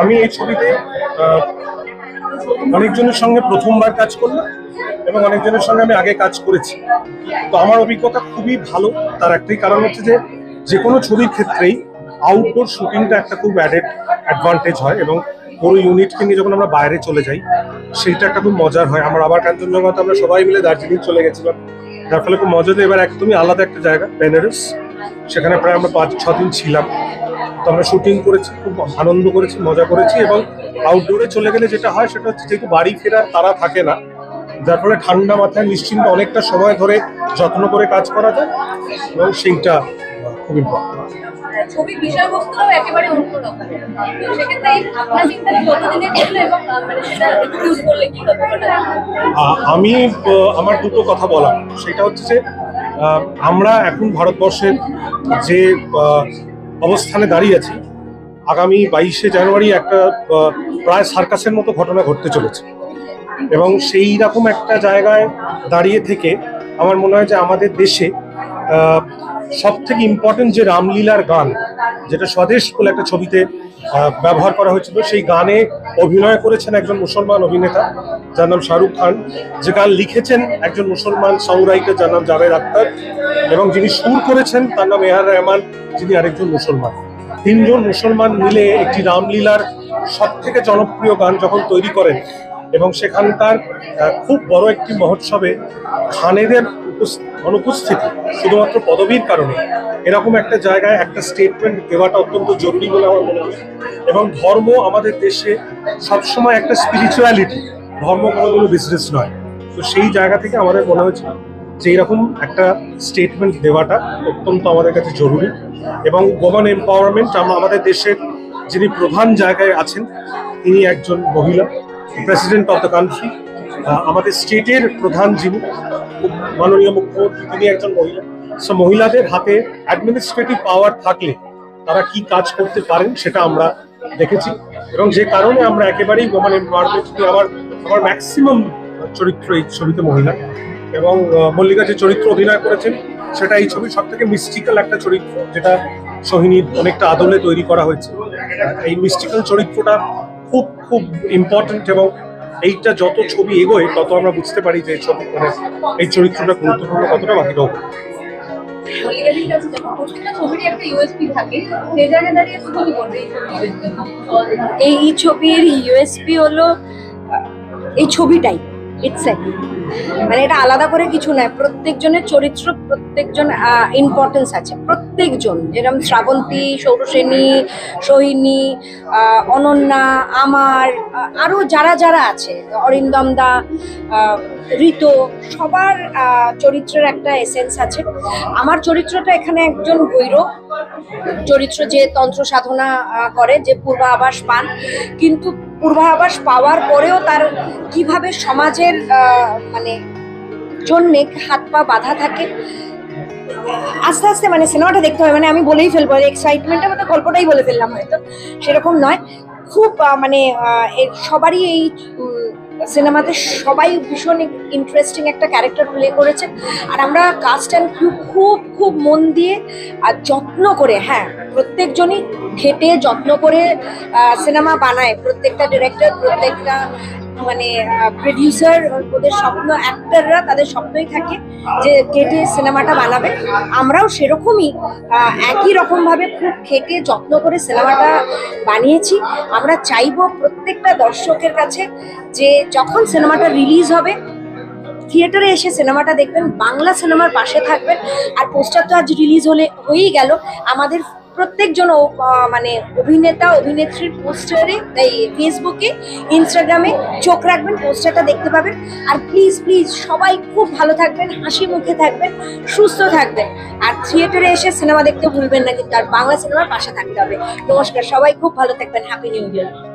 আমি এই ছবিতে অনেকজনের সঙ্গে প্রথমবার কাজ করলাম এবং অনেকজনের সঙ্গে আমি আগে কাজ করেছি। তো আমার অভিজ্ঞতা খুবই ভালো। তার একটাই কারণ হচ্ছে যে যে কোনো ছবির ক্ষেত্রেই আউটডোর শুটিংটা একটা খুব অ্যাডেড অ্যাডভান্টেজ হয় এবং পুরো ইউনিটকে নিয়ে যখন আমরা বাইরে চলে যাই, সেইটা একটা খুব মজার হয়। আমরা আবার কাঞ্চনজঙ্ঘাতে আমরা সবাই মিলে দার্জিলিং চলে গেছিলাম। যার ফলে খুব মজা। এবার একদমই আলাদা একটা জায়গা বেনারস সেখানে প্রায় আমরা পাঁচ ছ দিন ছিলাম। তো আমরা শুটিং করেছি খুব আনন্দ করেছি মজা করেছি এবং আউটডোরে চলে গেলে যেটা হয় সেটা হচ্ছে যেহেতু বাড়ি ফেরার তারা থাকে না যার ফলে ঠান্ডা মাথায় নিশ্চিন্ত অনেকটা সময় ধরে যত্ন করে কাজ করা যায় এবং সেইটা খুব ইম্পর্টেন্ট ছবির বিষয়বস্তুটাও একেবারে অন্যরকম সেক্ষেত্রে আপনার চিন্তাটা কতদিনের ছিল এবং মানে সেটা ইউজ করলে কি হবে আমি আমার দুটো কথা বলার। সেটা হচ্ছে যে আমরা এখন ভারতবর্ষের যে অবস্থানে দাঁড়িয়ে আছি। আগামী বাইশে জানুয়ারি একটা প্রায় সার্কাসের মতো ঘটনা ঘটতে চলেছে। এবং সেই রকম একটা জায়গায় দাঁড়িয়ে থেকে আমার মনে হয় যে আমাদের দেশে সব থেকে ইম্পর্টেন্ট যে রামলীলার গান, যেটা স্বদেশ বলে একটা ছবিতে ব্যবহার করা হয়েছিল, সেই গানে অভিনয় করেছেন একজন মুসলমান অভিনেতা, যার নাম শাহরুখ খান, যে গান লিখেছেন একজন মুসলমান সং রাইটার যার নাম জাভেদ আক্তার এবং যিনি সুর করেছেন তার নাম এহার রহমান, যিনি আরেকজন মুসলমান। তিনজন মুসলমান মিলে একটি রামলীলার সব থেকে জনপ্রিয় গান যখন তৈরি করেন এবং সেখানকার খুব বড় একটি মহোৎসবে খানেদের অনুপস্থিতি শুধুমাত্র পদবীর কারণে। এরকম একটা জায়গায় একটা স্টেটমেন্ট দেওয়াটা অত্যন্ত জরুরি বলে আমার মনে হয়। এবং ধর্ম আমাদের দেশে সবসময় একটা স্পিরিচুয়ালিটি ধর্ম কোনো বিজনেস নয়। তো সেই জায়গা থেকে আমাদের মনে হয়েছে যে এরকম একটা স্টেটমেন্ট দেওয়াটা অত্যন্ত আমাদের কাছে জরুরি। এবং ওমান এম্পাওয়ারমেন্ট আমরা আমাদের দেশের যিনি প্রধান জায়গায় আছেন, তিনি একজন মহিলা প্রেসিডেন্ট অফ দ্য কান্ট্রি আমাদের স্টেটের প্রধান যিনি, মাননীয় মুখ্যমন্ত্রী, তিনি একজন মহিলা। সো মহিলাদের হাতে অ্যাডমিনিস্ট্রেটিভ পাওয়ার থাকলে তারা কি কাজ করতে পারেন সেটা আমরা দেখেছি। এবং যে কারণে আমরা একেবারেই ওমান এম্পাওয়ারমেন্ট নিয়ে আমার আমার ম্যাক্সিমাম চরিত্র এই ছবিতে মহিলা। এবং মল্লিকা যে চরিত্র অভিনয় করেছেন, সেটা এই ছবির সব থেকে মিস্টিক্যাল একটা চরিত্র, যেটা সোহিনীর অনেকটা আদলে তৈরি করা হয়েছে। এই মিস্টিক্যাল চরিত্রটা খুব খুব ইম্পর্টেন্ট এবং এইটা যত ছবি এগোয়, তত আমরা বুঝতে পারি যে ছবি মানে এই চরিত্রটা গুরুত্বপূর্ণ, কতটা বাকিটাও এই ছবির? ইউএসপি হলো, এই ছবিটাই ইটসেলফ মানে এটা আলাদা করে কিছু নয়, প্রত্যেকজনের চরিত্র, প্রত্যেকজন ইম্পর্টেন্স আছে। প্রত্যেকজন, যেরকম শ্রাবন্তী সৌরসেনী সোহিনী অনন্যা, আমার আরও যারা যারা আছে অরিন্দম দা ঋতো, সবার চরিত্রের একটা এসেন্স আছে। আমার চরিত্রটা এখানে একজন ভৈরব, চরিত্র যে তন্ত্র সাধনা করে, যে পূর্বাভাস পান, কিন্তু পূর্বাভাস পাওয়ার পরেও তার কীভাবে সমাজের মানে জন্যে হাত পা বাধা থাকে, আস্তে আস্তে মানে সিনেমাটা দেখতে হয় মানে আমি বলেই ফেলব এক্সাইটমেন্টের মানে গল্পটাই বলে ফেললাম হয়তো, সেরকম নয়। খুব মানে সবারই এই সিনেমাতে সবাই ভীষণ ইন্টারেস্টিং একটা ক্যারেক্টার প্লে করেছে। আর আমরা কাস্ট অ্যান্ড ক্রু খুব খুব মন দিয়ে, আর যত্ন করে হ্যাঁ প্রত্যেকজনই খেটে যত্ন করে সিনেমা বানায়। প্রত্যেকটা ডিরেক্টর প্রত্যেকটা মানে প্রডিউসার ওদের স্বপ্ন অ্যাক্টাররা তাদের স্বপ্নই থাকে যে কেটে সিনেমাটা বানাবে। আমরাও সেরকমই একই রকমভাবে খুব খেটে যত্ন করে সিনেমাটা বানিয়েছি। আমরা চাইব প্রত্যেকটা দর্শকের কাছে যে যখন সিনেমাটা রিলিজ হবে, থিয়েটারে এসে সিনেমাটা দেখবেন, বাংলা সিনেমার পাশে থাকবেন। আর পোস্টার তো আজ রিলিজ হলে, হয়েই গেল। আমাদের প্রত্যেকজন মানে অভিনেতা, অভিনেত্রীর পোস্টারে, এই ফেসবুকে ইনস্টাগ্রামে চোখ রাখবেন, পোস্টারটা দেখতে পাবেন। আর প্লিজ প্লিজ সবাই খুব ভালো থাকবেন, হাসি মুখে থাকবেন, সুস্থ থাকবেন। আর থিয়েটারে এসে সিনেমা দেখতে ভুলবেন না, কিন্তু আর বাংলা সিনেমার পাশে থাকতে হবে। নমস্কার, সবাই খুব ভালো থাকবেন হ্যাপি নিউ ইয়ার